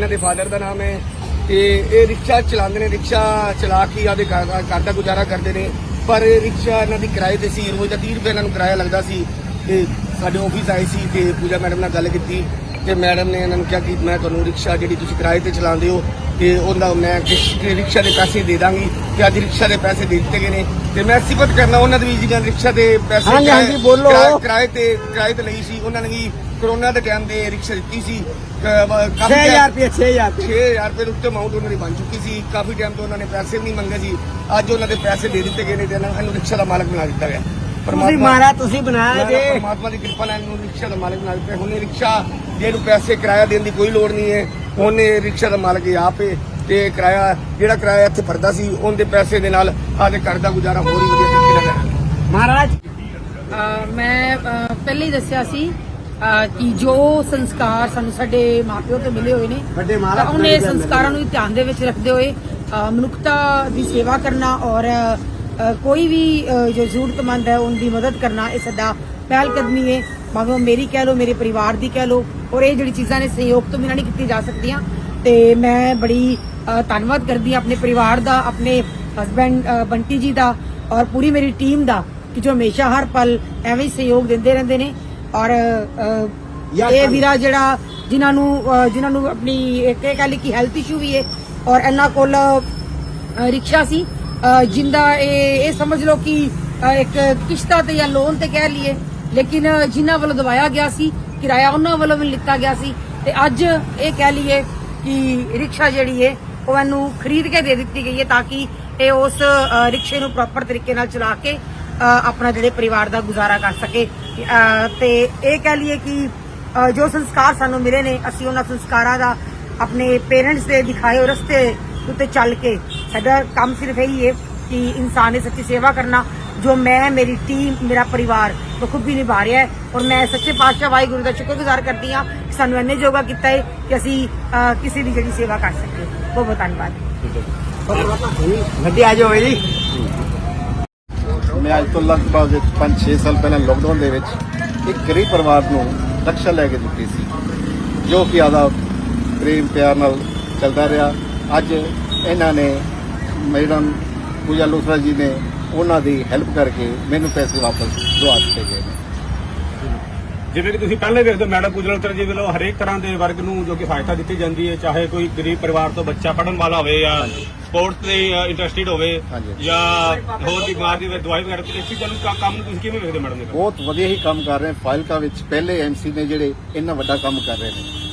ਸਾਡੇ ਫਾਦਰ ਦਾ ਨਾਮ ਹੈ ਤੇ ਇਹ ਰਿਕਸ਼ਾ ਚਲਾਉਂਦੇ ਨੇ ਰਿਕਸ਼ਾ ਚਲਾ ਕੇ ਆਦੇ ਘਰ ਦਾ ਗੁਜ਼ਾਰਾ ਕਰਦੇ ਨੇ। ਪਰ ਇਹ ਰਿਕਸ਼ਾ ਇਹਨਾਂ ਦੀ ਕਿਰਾਏ ਤੇ ਸੀ ਰੋਜ਼ ਦਾ ਰੁਪਏ ਇਹਨਾਂ ਨੂੰ ਕਿਰਾਇਆ ਲੱਗਦਾ ਸੀ। ਤੇ ਸਾਡੇ ਆਫਿਸ ਆਏ ਸੀ ਤੇ ਪੂਜਾ ਮੈਡਮ ਨਾਲ ਗੱਲ ਕੀਤੀ। ਤੇ ਮੈਡਮ ਨੇ ਇਹਨਾਂ ਨੂੰ ਕਿਹਾ ਕਿ ਮੈਂ ਤੁਹਾਨੂੰ ਰਿਕਸ਼ਾ ਜਿਹੜੀ ਤੁਸੀਂ ਕਿਰਾਏ ਤੇ ਚਲਾਉਂਦੇ ਹੋ ਤੇ ਉਹਦਾ ਮੈਂ ਕਿਸ਼- ਰਿਕਸ਼ਾ ਦੇ ਪੈਸੇ ਦੇ ਦਾਂਗੀ ਤੇ ਅੱਜ ਰਿਕਸ਼ਾ ਦੇ ਪੈਸੇ ਦੇ ਦਿੱਤੇ ਗਏ ਨੇ ਤੇ ਮੈਂ ਸਿਫਤ ਕਰਨਾ ਉਹਨਾਂ ਦੀ ਵੀ ਜਿਹਨਾਂ ਰਿਕਸ਼ਾ ਦੇ ਪੈਸੇ ਹਾਂਜੀ, ਹਾਂਜੀ, ਬੋਲੋ। ਕਿਰਾਏ- ਤੇ ਕਿਰਾਏ ਤੇ ਲਈ ਸੀ ਉਹਨਾਂ ਨੇ ਵੀ ਕਰੋਨਾ ਦੇ ਟਾਈਮ ਦੇ ਰਿਕਸ਼ਾ ਦਿੱਤੀ ਸੀ। ਕ- ਬ- ਕਾਫੀ 6000 ਰੁਪਏ 6000 ਰੁਪਏ। 6000 ਰੁਪਏ ਦੇ ਉੱਤੇ ਅਮਾਉਂਟ ਉਹਨਾਂ ਦੀ ਬਣ ਚੁੱਕੀ ਸੀ। ਕਾਫੀ ਟਾਈਮ ਤੋਂ ਉਹਨਾਂ ਨੇ ਪੈਸੇ ਵੀ ਨਹੀਂ ਮੰਗੇ ਸੀ। ਅੱਜ ਉਹਨਾਂ ਦੇ ਪੈਸੇ ਦੇ ਦਿੱਤੇ ਗਏ ਨੇ ਤੇ ਇਹਨਾਂ ਇਹਨੂੰ ਰਿਕਸ਼ਾ ਦਾ ਮਾਲਕ ਬਣਾ ਦਿੱਤਾ ਗਿਆ। ਤੁਸੀਂ ਮਾਰਾ ਤੁਸੀਂ ਬਣਾਇਆ ਜੇ। ਪਰਮਾਤਮਾ ਦੀ ਕਿਰਪਾ ਨਾਲ ਇਹਨੂੰ ਰਿਕਸ਼ਾ ਦਾ ਮਾਲਕ ਬਣਾ ਦਿੱਤਾ। ਹੁਣ ਇਹ ਰਿਕਸ਼ਾ ਜਿਹਨੂੰ ਪੈਸੇ ਕਿਰਾਇਆ ਦੇਣ ਦੀ ਕੋਈ ਲੋੜ ਨਹੀਂ ਹੈ ਉਹਨੇ ਰਿਕਸ਼ਾ ਦਾ ਮਾਲਕ ਆਪ ਹੈ ਤੇ ਕਿਰਾਇਆ ਜਿਹੜਾ ਕਿਰਾਇਆ ਇੱਥੇ ਭਰਦਾ ਸੀ ਉਹਦੇ ਪੈਸੇ ਦੇ ਨਾਲ ਆਦੇ ਘਰ ਦਾ ਗੁਜ਼ਾਰਾ ਹੋਰ ਹੀ ਵਧੀਆ ਤਰੀਕੇ ਨਾਲ। ਮਹਾਰਾਜ। ਮੈਂ ਪਹਿਲੇ ਹੀ ਦੱਸਿਆ ਸੀ ਕਿ ਜੋ ਸੰਸਕਾਰ ਸਾਨੂੰ ਸਾਡੇ ਮਾਪਿਓ ਤੋਂ ਮਿਲੇ ਹੋਏ ਨੇ ਵੱਡੇ ਮਹਾਰਾਜ ਤਾਂ ਉਹਨੇ ਸੰਸਕਾਰਾਂ ਨੂੰ ਧਿਆਨ ਦੇ ਵਿੱਚ ਰੱਖਦੇ ਹੋਏ ਮਨੁੱਖਤਾ ਦੀ ਸੇਵਾ ਕਰਨਾ ਔਰ ਅ, ਕੋਈ ਵੀ ਅ, ਜੋ ਜ਼ਰੂਰਤਮੰਦ ਹੈ ਉਹਨਾਂ ਦੀ ਮਦਦ ਕਰਨਾ ਇਹ ਸਾਡਾ ਪਹਿਲ ਕਦਮੀ ਹੈ। ਭਾਵੇਂ ਮੇਰੀ ਕਹਿ ਲਓ ਮੇਰੇ ਪਰਿਵਾਰ ਦੀ ਕਹਿ ਲਓ ਔਰ ਇਹ ਜਿਹੜੀ ਚੀਜ਼ਾਂ ਨੇ ਸਹਿਯੋਗ ਤੋਂ ਬਿਨਾਂ ਨਹੀਂ ਕੀਤੀ ਜਾ ਸਕਦੀਆਂ। ਤੇ ਮੈਂ ਬੜੀ ਧੰਨਵਾਦ ਕਰਦੀ ਹਾਂ ਆਪਣੇ ਪਰਿਵਾਰ ਦਾ ਆਪਣੇ ਹਸਬੈਂਡ ਬੰਟੀ ਜੀ ਦਾ ਔਰ ਪੂਰੀ ਮੇਰੀ ਟੀਮ ਦਾ ਕਿ ਜੋ ਹਮੇਸ਼ਾ ਹਰ ਪਲ ਐਵੇਂ ਹੀ ਸਹਿਯੋਗ ਦਿੰਦੇ ਰਹਿੰਦੇ ਨੇ। ਔਰ ਇਹ ਵੀਰਾ ਜਿਹੜਾ ਜਿਨ੍ਹਾਂ ਨੂੰ ਜਿਨ੍ਹਾਂ ਨੂੰ ਆਪਣੀ ਇੱਕ ਇਹ ਕਹਿ ਲਈ ਕਿ ਹੈਲਥ ਇਸ਼ੂ ਵੀ ਹੈ ਔਰ ਇਹਨਾਂ ਕੋਲ ਰਿਕਸ਼ਾ ਸੀ। ਜਿੰਦਾ ਇਹ ਇਹ ਸਮਝ ਲਓ ਕਿ ਇੱਕ ਕਿਸ਼ਤਾ ਤੇ ਜਾਂ ਲੋਨ ਤੇ ਕਹਿ ਲਈਏ। ਲੇਕਿਨ ਜਿਨ੍ਹਾਂ ਵੱਲੋਂ ਦਵਾਇਆ ਗਿਆ ਸੀ ਕਿਰਾਇਆ ਉਹਨਾਂ ਵੱਲੋਂ ਵੀ ਲਿੱਤਾ ਗਿਆ ਸੀ। ਤੇ ਅੱਜ ਇਹ ਕਹਿ ਲਈਏ ਕਿ ਰਿਕਸ਼ਾ ਜਿਹੜੀ ਹੈ ਉਹ ਇਹਨੂੰ ਖਰੀਦ ਕੇ ਦੇ ਦਿੱਤੀ ਗਈ ਹੈ ਤਾਂ ਕਿ ਇਹ ਉਸ ਰਿਕਸ਼ੇ ਨੂੰ ਪ੍ਰੋਪਰ ਤਰੀਕੇ ਨਾਲ ਚਲਾ ਕੇ ਆਪਣਾ ਜਿਹੜੇ ਪਰਿਵਾਰ ਦਾ ਗੁਜ਼ਾਰਾ ਕਰ ਸਕੇ। ਅ, ਤੇ ਇਹ ਕਹਿ ਲਈਏ ਕਿ ਜੋ ਸੰਸਕਾਰ ਸਾਨੂੰ ਮਿਲੇ ਨੇ ਅਸੀਂ ਉਹਨਾਂ ਸੰਸਕਾਰਾਂ ਦਾ ਆਪਣੇ ਪੇਰੈਂਟਸ ਦੇ ਦਿਖਾਏ ਰਸਤੇ ਉੱਤੇ ਚੱਲ ਕੇ ਸਾਡਾ ਕੰਮ ਸਿਰਫ ਇਹੀ ਹੈ ਕਿ ਇਨਸਾਨ ਦੀ ਸੱਚੀ ਸੇਵਾ ਕਰਨਾ ਜੋ ਮੈਂ ਮੇਰੀ ਟੀਮ ਮੇਰਾ ਪਰਿਵਾਰ ਬਖੂਬੀ ਨਿਭਾ ਰਿਹਾ ਹੈ ਔਰ ਮੈਂ ਸੱਚੇ ਪਾਤਸ਼ਾਹ ਵਾਹਿਗੁਰੂ ਦਾ ਸ਼ੁਕਰਗੁਜ਼ਾਰ ਕਰਦੀ ਹਾਂ ਕਿ ਸਾਨੂੰ ਇੰਨੇ ਯੋਗਾ ਕੀਤਾ ਹੈ ਕਿ ਅਸੀਂ ਕਿਸੇ ਦੀ ਜਿਹੜੀ ਸੇਵਾ ਕਰ ਸਕੀਏ। ਬਹੁਤ ਬਹੁਤ ਧੰਨਵਾਦ। ਵੱਡੇ ਆ ਜਾਓ ਜੀ। ਮੈਂ ਅੱਜ ਤੋਂ ਲਗਭਗ 5-6 ਸਾਲ ਪਹਿਲਾਂ ਲੋਕਡਾਊਨ ਦੇ ਵਿੱਚ ਇੱਕ ਗਰੀਬ ਪਰਿਵਾਰ ਨੂੰ ਰਕਸ਼ਾ ਲੈ ਕੇ ਦਿੱਤੀ ਸੀ ਜੋ ਕਿ ਆਦਾ ਪ੍ਰੇਮ ਪਿਆਰ ਨਾਲ ਚੱਲਦਾ ਰਿਹਾ। ਅੱਜ ਇਹਨਾਂ ਨੇ ਮੈਡਮ ਪੂਜਾ ਲੂਥਰਾ ਜੀ ਨੇ ਉਹਨਾਂ ਦੀ ਹੈਲਪ ਕਰਕੇ ਮੈਨੂੰ ਪੈਸੇ ਵਾਪਸ ਦਵਾ ਦਿੱਤੇ ਗਏ ਨੇ ਜਿਵੇਂ ਕਿ ਤੁਸੀਂ ਪਹਿਲੇ ਵੇਖਦੇ ਮੈਡਮ ਗੁਜਰਲਤਰ ਜੀ ਵੱਲੋਂ ਹਰੇਕ ਤਰ੍ਹਾਂ ਦੇ ਵਰਗ ਨੂੰ ਜੋ ਕਿ ਸਹਾਇਤਾ ਦਿੱਤੀ ਜਾਂਦੀ ਹੈ ਚਾਹੇ ਕੋਈ ਗਰੀਬ ਪਰਿਵਾਰ ਤੋਂ ਬੱਚਾ ਪੜਨ ਵਾਲਾ ਹੋਵੇ ਜਾਂ ਸਪੋਰਟਸ ਦੇ ਇੰਟਰਸਟਿਡ ਹੋਵੇ। ਜਾਂ ਹੋਰ ਬਿਮਾਰ ਦੀ ਦਵਾਈ ਵਗੈਰਾ ਤੇ ਇਸ ਨੂੰ ਕਾ- ਕੰਮ ਤੁਸੀਂ ਕਿਵੇਂ ਵੇਖਦੇ ਮੈਡਮ ਦੇ? ਬਹੁਤ ਵਧੀਆ ਹੀ ਕੰਮ ਕਰ ਰਹੇ ਨੇ ਫਾਈਲਕਾ ਵਿੱਚ ਪਹਿਲੇ ਐਮਸੀ ਨੇ ਜਿਹੜੇ ਇੰਨਾ ਵੱਡਾ ਕੰਮ ਕਰ ਰਹੇ ਨੇ